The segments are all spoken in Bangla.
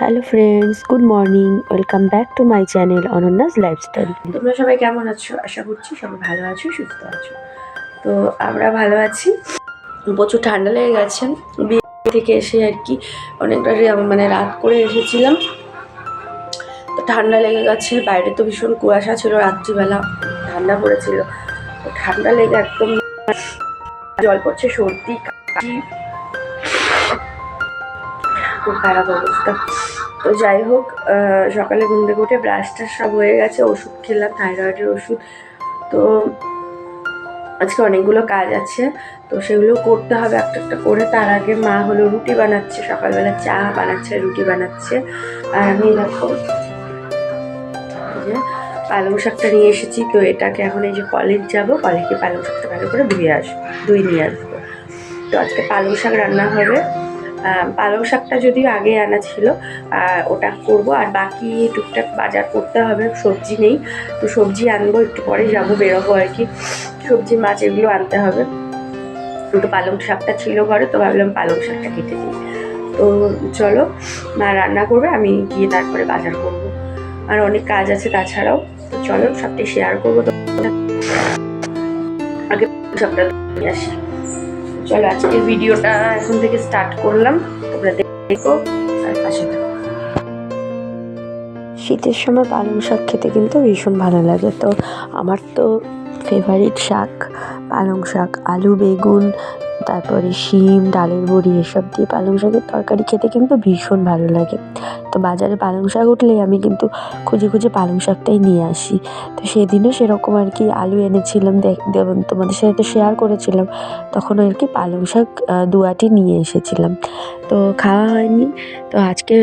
Hello friends good morning welcome back to my channel Ananya's lifestyle তোমরা সবাই কেমন আছো? আশা করছি সবাই ভালো আছো, সুস্থ আছো। তো আমরা ভালো আছি। প্রচুর ঠান্ডা লেগে গেছে। বিয়ে থেকে এসে আর কি অনেকটা মানে রাত করে এসেছিলাম। তো ঠান্ডা লেগে গেছে। বাইরে তো ভীষণ কুয়াশা ছিল রাত্রিবেলা। ঠান্ডা পড়েছিল। তো ঠান্ডা লেগে একদম জল পড়ছে, সর্দি খুব খারাপ অবস্থা। তো যাই হোক সকালে ঘুম থেকে উঠে ব্রাশ টাশ সব হয়ে গেছে, ওষুধ খেলাম থাইরয়েডের ওষুধ। তো আজকে অনেকগুলো কাজ আছে, তো সেগুলো করতে হবে একটা একটা করে। তার আগে মা হলো রুটি বানাচ্ছে, সকালবেলা চা বানাচ্ছে, রুটি বানাচ্ছে। আর আমি দেখো যে পালং শাকটা নিয়ে এসেছি, তো এটাকে এখন এই যে কলেজ যাব কলেজে পালং শাকটা ভালো করে ধুয়ে আসব ধুয়ে নিয়ে আসব। তো আজকে পালং শাক রান্না হবে। পালং শাকটা যদিও আগে আনা ছিল ওটা করব। আর বাকি টুকটাক বাজার করতে হবে, সবজি নেই। তো সবজি আনব, একটু পরে যাব, বেরোবো আর কি। সবজি মাছ এগুলো আনতে হবে। তো পালং শাকটা ছিল ঘরে, তো ভাবলাম পালং শাকটা কেটে দিই। তো চলো, মা রান্না করবে, আমি গিয়ে তারপরে বাজার করব। আর অনেক কাজ আছে তাছাড়াও। তো চলো, সবটাই শেয়ার করব তো আগে সবটা আসি। চলো আজকের ভিডিওটা এখন থেকে স্টার্ট করলাম। তোমরা দেখো আর পাশে থাকো। শীতের সময় পালং শাক খেতে কিন্তু ভীষণ ভালো লাগে। তো আমার তো ফেভারিট শাক পালং শাক, আলু, বেগুন তারপরে শিম ডালের বড়ি এসব দিয়ে পালং শাকের তরকারি খেতে কিন্তু ভীষণ ভালো লাগে। তো বাজারে পালং শাক উঠলেই আমি কিন্তু খুঁজে খুঁজে পালং শাকটাই নিয়ে আসি। তো সেদিনও সেরকম আর কি আলু এনেছিলাম তোমাদের সাথে তো শেয়ার করেছিলাম তখন আর কি পালং শাক আহ, দু আটি নিয়ে এসেছিলাম। তো খাওয়া হয়নি তো আজকে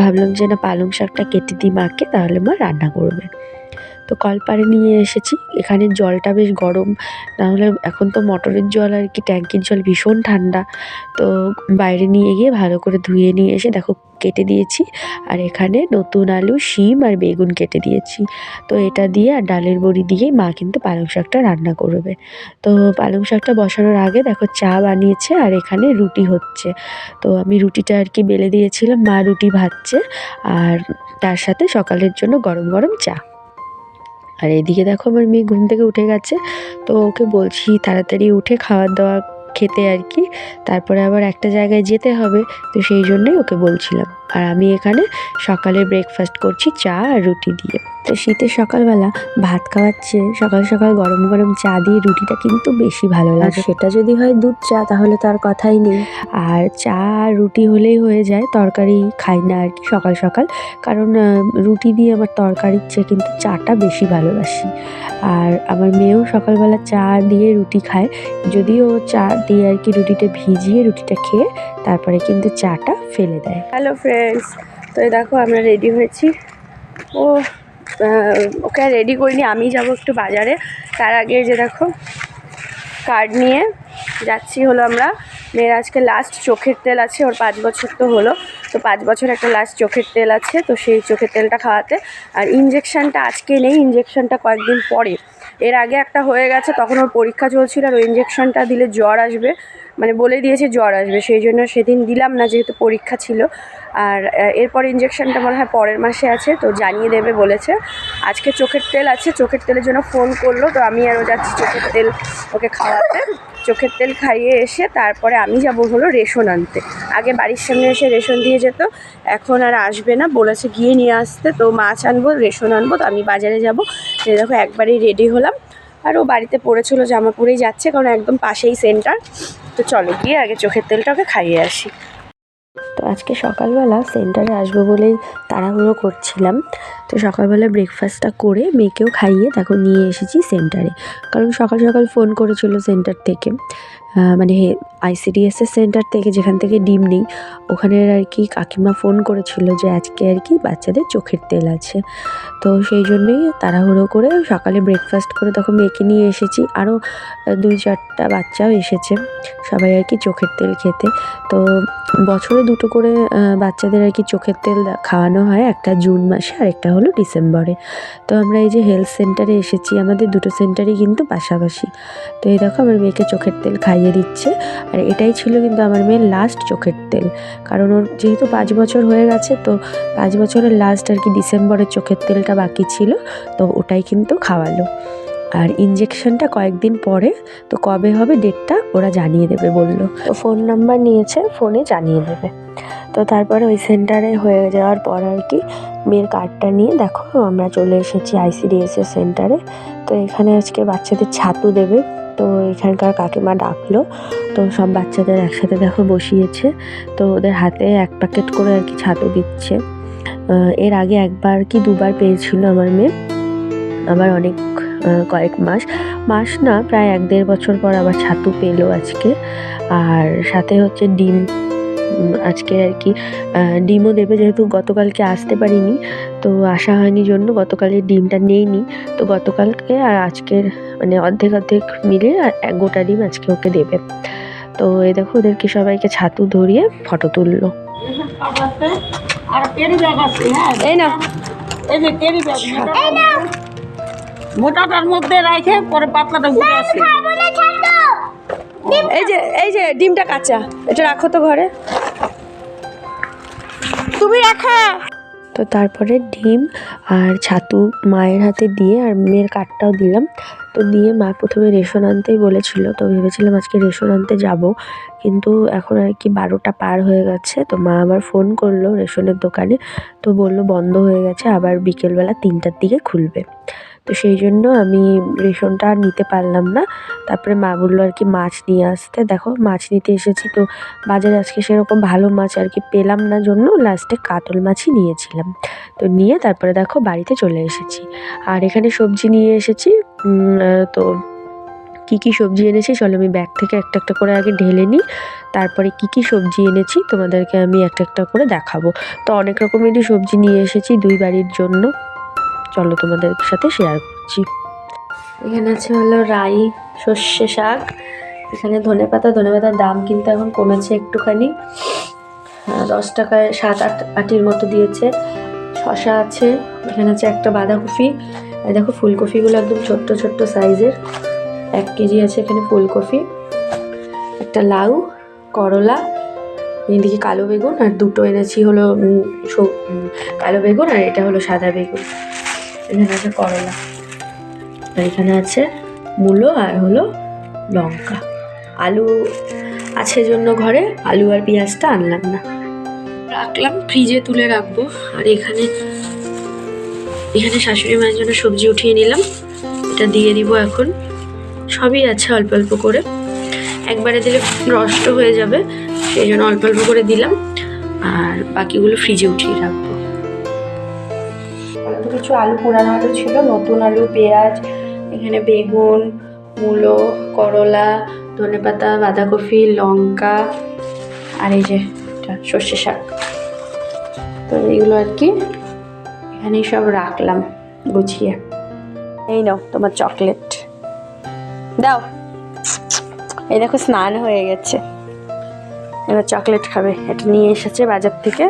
ভাবলাম যে না পালং শাকটা কেটে দিই মাকে তাহলে মা রান্না করবে। তো কলপাড়ে নিয়ে এসেছি। এখানে জলটা বেশ গরম। নাহলে এখন তো মটরের জল আর কি, ট্যাঙ্কির জল ভীষণ ঠান্ডা। তো বাইরে নিয়ে গিয়ে ভালো করে ধুয়ে নিয়ে এসে দেখো কেটে দিয়েছি। আর এখানে নতুন আলু, শিম আর বেগুন কেটে দিয়েছি। তো এটা দিয়ে আর ডালের বড়ি দিয়ে মা কিন্তু পালং শাকটা রান্না করবে। তো পালং শাকটা বসানোর আগে দেখো চা বানিয়েছে আর এখানে রুটি হচ্ছে। তো আমি রুটিটা আর কি বেলে দিয়েছিলাম, মা রুটি ভাজছে। আর তার সাথে সকালের জন্য গরম গরম চা। আর এদিকে দেখো আমার মেয়ে ঘুম থেকে উঠে গেছে, তো ওকে বলছি তাড়াতাড়ি উঠে খাওয়া দাওয়া খেতে আর কি, তারপরে আবার একটা জায়গায় যেতে হবে, তো সেই জন্যই ওকে বলছিলাম। আর আমি এখানে সকালে ব্রেকফাস্ট করছি চা আর রুটি দিয়ে। তো শীতের সকালবেলা ভাত খাওয়ার চেয়ে সকাল সকাল গরম গরম চা দিয়ে রুটিটা কিন্তু বেশি ভালো লাগে। সেটা যদি হয় দুধ চা তাহলে তার কথাই নেই। আর চা আর রুটি হলেই হয়ে যায় তরকারি খাই না আর কি সকাল সকাল। কারণ রুটি দিয়ে আমার তরকারির চেয়ে কিন্তু চাটা বেশি ভালোবাসি। আর আমার মেয়েও সকালবেলা চা দিয়ে রুটি খায় যদিও চা দিয়ে আর কি রুটিটা ভিজিয়ে রুটিটা খেয়ে তারপরে কিন্তু চাটা ফেলে দেয়। হ্যালো ফ্রেন্ডস তো দেখো আমরা রেডি হয়েছি। ও ওকে রেডি করিনি, আমি যাব একটু বাজারে। তার আগে যে দেখো কার্ড নিয়ে যাচ্ছি হলো আমরা। মেয়ের আজকে লাস্ট চোখের তেল আছে, ওর পাঁচ বছর তো হলো। তো পাঁচ বছর একটা লাস্ট চোখের তেল আছে, তো সেই চোখের তেলটা খাওয়াতে। আর ইঞ্জেকশানটা আজকে নেই ইঞ্জেকশানটা কয়েকদিন পরে। এর আগে একটা হয়ে গেছে, তখন ওর পরীক্ষা চলছিল আর ওই ইঞ্জেকশানটা দিলে জ্বর আসবে। মানে বলে দিয়েছে জ্বর আসবে, সেই জন্য সেদিন দিলাম না যেহেতু পরীক্ষা ছিল। আর এরপর ইঞ্জেকশনটা মনে হয় পরের মাসে আছে, তো জানিয়ে দেবে বলেছে। আজকে চোখের তেল আছে, চোখের তেলের জন্য ফোন করল, তো আমি আরও যাচ্ছি চোখের তেল ওকে খাওয়াতে। চোখের তেল খাইয়ে এসে তারপরে আমি যাব হলো রেশন আনতে। আগে বাড়ির সামনে এসে রেশন দিয়ে যেত, এখন আর আসবে না, বলেছে গিয়ে নিয়ে আসতে, তো মাছ আনব, রেশন আনব, তো আমি বাজারে যাব। দেখো একবারেই রেডি হলাম। আর ও বাড়িতে পড়েছিল জামা পরেই যাচ্ছে, কারণ একদম পাশেই সেন্টার তো চলো গিয়ে আগে চোখের তেলটা ওকে খাইয়ে আসি। তো আজকে সকালবেলা সেন্টারে আসব বলেই তাড়াহুড়ো করছিলাম। তো সকালবেলা ব্রেকফাস্টটা করে মেয়েকেও খাইয়ে তাকে নিয়ে এসেছি সেন্টারে কারণ সকাল সকাল ফোন করেছিল সেন্টার থেকে। মানে আইসিডিএসের সেন্টার থেকে যেখান থেকে ডিম নেই, ওখানের আর কি কাকিমা ফোন করেছিল যে আজকে আর কি বাচ্চাদের চোখের তেল আছে। তো সেই জন্যই তাড়াহুড়ো করে সকালে ব্রেকফাস্ট করে তখন মেয়েকে নিয়ে এসেছি। আরও দুই চারটা বাচ্চাও এসেছে, সবাই আর কি চোখের তেল খেতে। তো বছরে দুটো করে বাচ্চাদের আর কি চোখের তেল খাওয়ানো হয়, একটা জুন মাসে আর একটা হলো ডিসেম্বরে। তো আমরা এই যে হেলথ সেন্টারে এসেছি, আমাদের দুটো সেন্টারই কিন্তু পাশাপাশি। তো এই দেখো, আমার মেয়েকে চোখের তেল খাইয়ে খাইয়ে দিচ্ছে। আর এটাই ছিল কিন্তু আমার মেয়ের লাস্ট চোখের তেল। কারণ ওর যেহেতু পাঁচ বছর হয়ে গেছে, তো পাঁচ বছরের লাস্ট আর কি ডিসেম্বরের চোখের তেলটা বাকি ছিল, তো ওটাই কিন্তু খাওয়ালো। আর ইঞ্জেকশনটা কয়েকদিন পরে, তো কবে হবে ডেটটা ওরা জানিয়ে দেবে বলল। তো ফোন নাম্বার নিয়েছে ফোনে জানিয়ে দেবে। তো তারপরে ওই সেন্টারে হয়ে যাওয়ার পর আর কি, মেয়ের কার্ডটা নিয়ে দেখো, আমরা চলে এসেছি আইসিডিএসের সেন্টারে তো এখানে আজকে বাচ্চাদের ছাতু দেবে। তো এখানকার কাকিমা ডাকলো। তো সব বাচ্চাদের একসাথে দেখো বসিয়েছে। তো ওদের হাতে এক প্যাকেট করে আর কি ছাতু দিচ্ছে। এর আগে একবার কি দুবার পেয়েছিল আমার মেয়ে। আবার অনেক কয়েক মাস। মাস না, প্রায় এক দেড় বছর পর আবার ছাতু পেল আজকে। আর সাথে হচ্ছে ডিম। আজকে আর কি ডিমও দেবে যেহেতু গতকালকে আসতে পারিনি। তো আসা হয়নি জন্য গতকালের ডিমটা নেইনি। তো গতকালকে আর আজকের মানে অর্ধেক অর্ধেক মিলে আর এক গোটা ডিম আজকে ওকে দেবে। তো এই দেখো ওদেরকে সবাইকে ছাতু ধরিয়ে ফটো তুললো। হ্যাঁ এই না মোটাটার মধ্যে রাখে পরে পাতলাটা ঘুরে আসে। এই যে এই যে ডিমটা কাঁচা। এটা রাখো তো ঘরে। তুমি রাখো। তো তারপরে ডিম আর ছাতু মায়ের হাতে দিয়ে আর মেয়ের কাঠটাও দিলাম। তো দিয়ে মা প্রথমে রেশন আনতেই বলেছিল, তো ভেবেছিলাম আজকে রেশন আনতে যাব। কিন্তু এখন আর কি বারোটা পার হয়ে গেছে, তো মা আবার ফোন করল রেশনের দোকানে। তো বলল বন্ধ হয়ে গেছে, আবার বিকেলবেলা তিনটার দিকে খুলবে। তো সেই জন্য আমি রেশনটা আর নিতে পারলাম না। তারপরে মা বলল আর কি মাছ নিয়ে আসতে। দেখো, মাছ নিতে এসেছি তো বাজারে আজকে সেরকম ভালো মাছ আর কি পেলাম না জন্য লাস্টে কাতল মাছই নিয়েছিলাম। তো নিয়ে তারপরে দেখো বাড়িতে চলে এসেছি। আর এখানে সবজি নিয়ে এসেছি। তো কী কী সবজি এনেছি চলো আমি ব্যাগ থেকে একটা একটা করে আগে ঢেলে নিই। তারপরে কী কী সবজি এনেছি তোমাদেরকে আমি একটা একটা করে দেখাবো। তো অনেক রকমেরই সবজি নিয়ে এসেছি দুই বাড়ির জন্য। চলো তোমাদের সাথে শেয়ার করছি। এখানে আছে হলো রাই, সর্ষে শাক, এখানে ধনে পাতা, ধনে পাতার দাম কিন্তু এখন কমেছে একটুখানি। দশ টাকায় সাত আট আটির মতো দিয়েছে। শশা আছে, এখানে আছে একটা বাঁধাকপি। আর দেখো ফুলকপিগুলো একদম ছোট্ট ছোট্ট সাইজের। এক কেজি আছে এখানে ফুলকপি। একটা লাউ, করলা, এদিকে কালো বেগুন, আর দুটো এনেছি হলো কালো বেগুন, আর এটা হলো সাদা বেগুন। এখানে আছে করলা আর এখানে আছে মূলো আর হলো লঙ্কা। আলু আছে জন্য ঘরে, আলু আর পেঁয়াজটা আনলাম না। রাখলাম, ফ্রিজে তুলে রাখব। আর এখানে এখানে শাশুড়ি মায়ের জন্য সবজি উঠিয়ে নিলাম। এটা দিয়ে দিব এখন। সবই আছে অল্প অল্প করে। একবারে দিলে নষ্ট হয়ে যাবে, সেই জন্য অল্প অল্প করে দিলাম। আর বাকিগুলো ফ্রিজে উঠিয়ে রাখব। কিছু আলু পুরানো আলু ছিল। নতুন আলু, পেঁয়াজ, এখানে বেগুন, মূলো, করলা, ধনেপাতা, বাঁধাকপি, লঙ্কা আর এই যে সর্ষে শাক। তো এইগুলো আর কি এখানেই সব রাখলাম গুছিয়ে। এই নাও তোমার চকলেট। দাও। এই দেখো স্নান হয়ে গেছে। এবার চকলেট খাবে। এটা নিয়ে এসেছে বাজার থেকে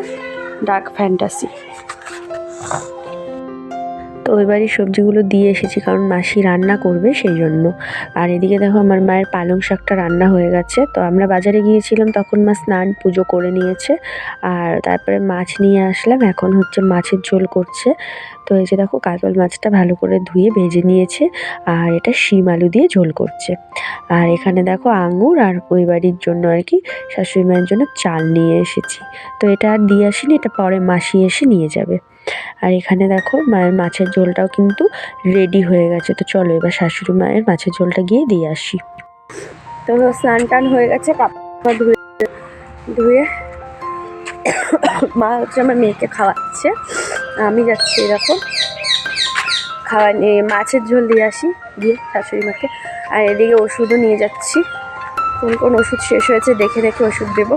ডার্ক ফ্যান্টাসি। তো ওই বাড়ির সবজিগুলো দিয়ে এসেছি কারণ মাসি রান্না করবে সেই জন্য আর এদিকে দেখো আমার মায়ের পালং শাকটা রান্না হয়ে গেছে। তো আমরা বাজারে গিয়েছিলাম, তখন মা স্নান পুজো করে নিয়েছে। আর তারপরে মাছ নিয়ে আসলাম, এখন হচ্ছে মাছের ঝোল করছে। তো এই যে দেখো কাতল মাছটা ভালো করে ধুয়ে ভেজে নিয়েছে, আর এটা শিম আলু দিয়ে ঝোল করছে। আর এখানে দেখো আঙুর আর ওই বাড়ির জন্য আর কি শাশুড়ি মায়ের জন্য চাল নিয়ে এসেছি। তো এটা আর দিয়ে আসিনি, এটা পরে মাসি এসে নিয়ে যাবে। আর এখানে দেখো মায়ের মাছের ঝোলটাও কিন্তু রেডি হয়ে গেছে। তো চলো এবার শাশুড়ি মায়ের মাছের ঝোলটা গিয়ে দিয়ে আসি। তো স্নান টান হয়ে গেছে কাপড় ধুয়ে ধুয়ে মা হচ্ছে আমার মেয়েকে খাওয়াচ্ছে। আমি যাচ্ছি এরকম। খাওয়া নিয়ে মাছের ঝোল দিয়ে আসি, দিয়ে শাশুড়ি মাকে। আর এদিকে ওষুধও নিয়ে যাচ্ছি। কোন কোন ওষুধ শেষ হয়েছে দেখে দেখে ওষুধ দেবো।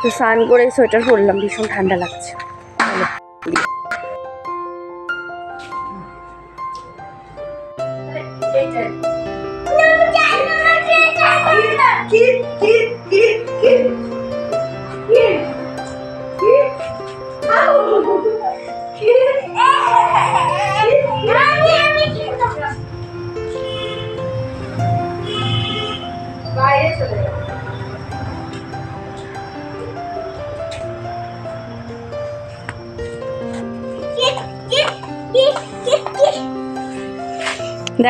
তো স্নান করে সোয়েটার পরলাম, ভীষণ ঠান্ডা লাগছে।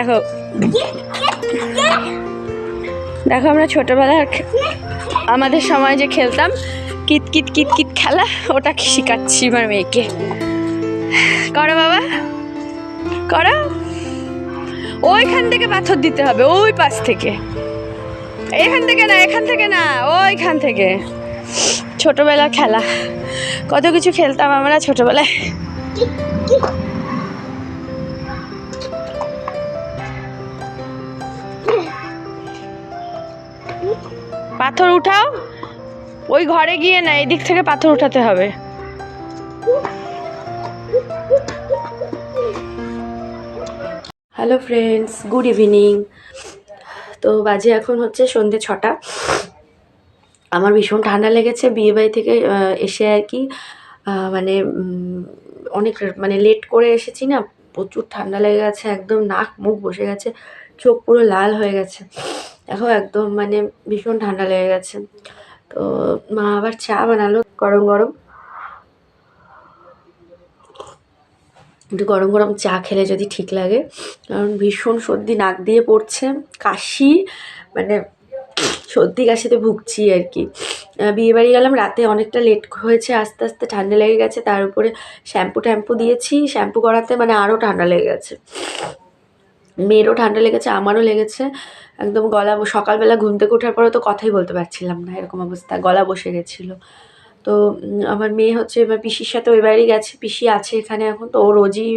দেখো। দেখো আমরা ছোটবেলার আমাদের সময় যে খেলতাম, কিত কিত কিত কিত খেলা, ওটা শেখাচ্ছি আমার মেয়েকে। করো বাবা। করো। ওইখান থেকে পাথর দিতে হবে, ওই পাশ থেকে। এখান থেকে না, এখান থেকে না, ওইখান থেকে। ছোটবেলার খেলা। কত কিছু খেলতাম আমরা ছোটবেলায়। পাথর উঠাও। ওই ঘরে গিয়ে না, এদিক থেকে পাথর উঠাতে হবে। Hello friends, good evening. তো বাজে এখন হচ্ছে সন্ধে ছটা। আমার ভীষণ ঠান্ডা লেগেছে, বিয়েবাড়ি থেকে এসে আর কি মানে অনেক মানে লেট করে এসেছি না, প্রচুর ঠান্ডা লেগে গেছে, একদম নাক মুখ বসে গেছে, চোখ পুরো লাল হয়ে গেছে। এখন একদম মানে ভীষণ ঠান্ডা লেগে গেছে। তো মা আবার চা বানালো গরম গরম। একটু গরম গরম চা খেলে যদি ঠিক লাগে। কারণ ভীষণ সর্দি নাক দিয়ে পড়ছে, কাশি মানে সর্দি কাশিতে ভুগছি আর কি। বিয়ে বাড়ি গেলাম, রাতে অনেকটা লেট হয়েছে, আস্তে আস্তে ঠান্ডা লেগে গেছে। তার উপরে শ্যাম্পু ট্যাম্পু দিয়েছি শ্যাম্পু করাতে মানে আরও ঠান্ডা লেগে গেছে। মেয়েরও ঠান্ডা লেগেছে, আমারও লেগেছে। একদম গলা সকালবেলা ঘুম থেকে ওঠার পরে তো কথাই বলতে পারছিলাম না, এরকম অবস্থা, গলা বসে গেছিল। তো আমার মেয়ে হচ্ছে এবার পিসির সাথে ওই বাড়ি গেছে, পিসি আছে এখানে এখন, তো ও রোজই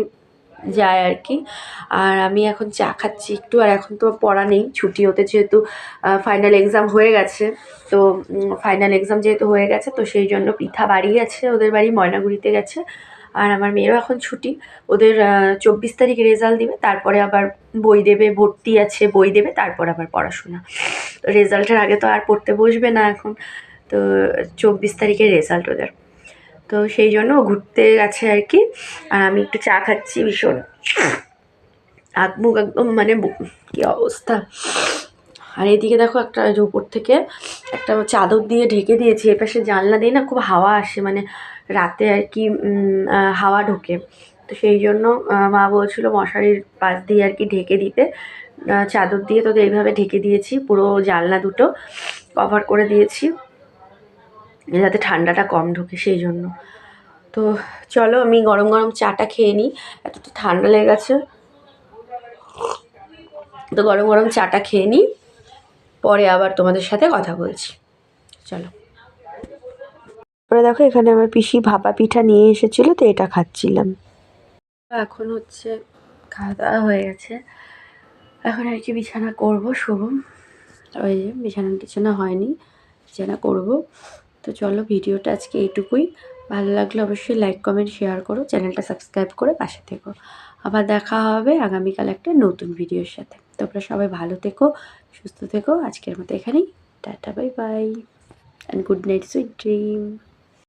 যায় আর কি। আর আমি এখন চা খাচ্ছি একটু, আর এখন তো পড়া নেই, ছুটি হতে যেহেতু ফাইনাল এক্সাম হয়ে গেছে, তো ফাইনাল এক্সাম যেহেতু হয়ে গেছে, তো সেই জন্য পৃথা বাড়ি গেছে ওদের বাড়ি ময়নাগুড়িতে গেছে। আর আমার মেয়েরও এখন ছুটি। ওদের চব্বিশ তারিখ রেজাল্ট দেবে, তারপরে আবার বই দেবে, ভর্তি আছে, বই দেবে, তারপর আবার পড়াশোনা। রেজাল্টের আগে তো আর পড়তে বসবে না এখন, তো চব্বিশ তারিখের রেজাল্ট ওদের। তো সেই জন্য ঘুরতে গেছে আর কি, আর আমি একটু চা খাচ্ছি ভীষণ। হাত, মুখ একদম মানে কি অবস্থা। আর এদিকে দেখো একটা যে উপর থেকে একটা চাদর দিয়ে ঢেকে দিয়েছি, এপাশে জানলা দিয়ে না খুব হাওয়া আসে মানে রাতে আর কি হাওয়া ঢোকে। তো সেই জন্য মা বলছিল মশারির পাশ দিয়ে আর কি ঢেকে দিতে। চাদর দিয়ে তোদের এইভাবে ঢেকে দিয়েছি, পুরো জানলা দুটো কভার করে দিয়েছি, যাতে ঠান্ডাটা কম ঢোকে সেই জন্য। তো চলো আমি গরম গরম চাটা খেয়ে নিই এত তো ঠান্ডা লেগে গেছে। তো গরম গরম চাটা খেয়ে নিই, পরে আবার তোমাদের সাথে কথা বলছি। চলো। তারপরে দেখো এখানে আমার পিসি ভাপা পিঠা নিয়ে এসেছিল, তো এটা খাচ্ছিলাম। এখন হচ্ছে খাওয়া দাওয়া হয়ে গেছে। এখন আর কি বিছানা করব শোবো ওই যে বিছানা টিছানা হয়নি, বিছানা করব। তো চলো ভিডিওটা আজকে এইটুকুই। ভালো লাগলে অবশ্যই লাইক কমেন্ট শেয়ার করো, চ্যানেলটা সাবস্ক্রাইব করে পাশে থেকো। আবার দেখা হবে আগামীকাল একটা নতুন ভিডিওর সাথে। তোমরা সবাই ভালো থেকো, সুস্থ থেকো। আজকের মতো এখানেই। Tata bye bye and good night sweet dream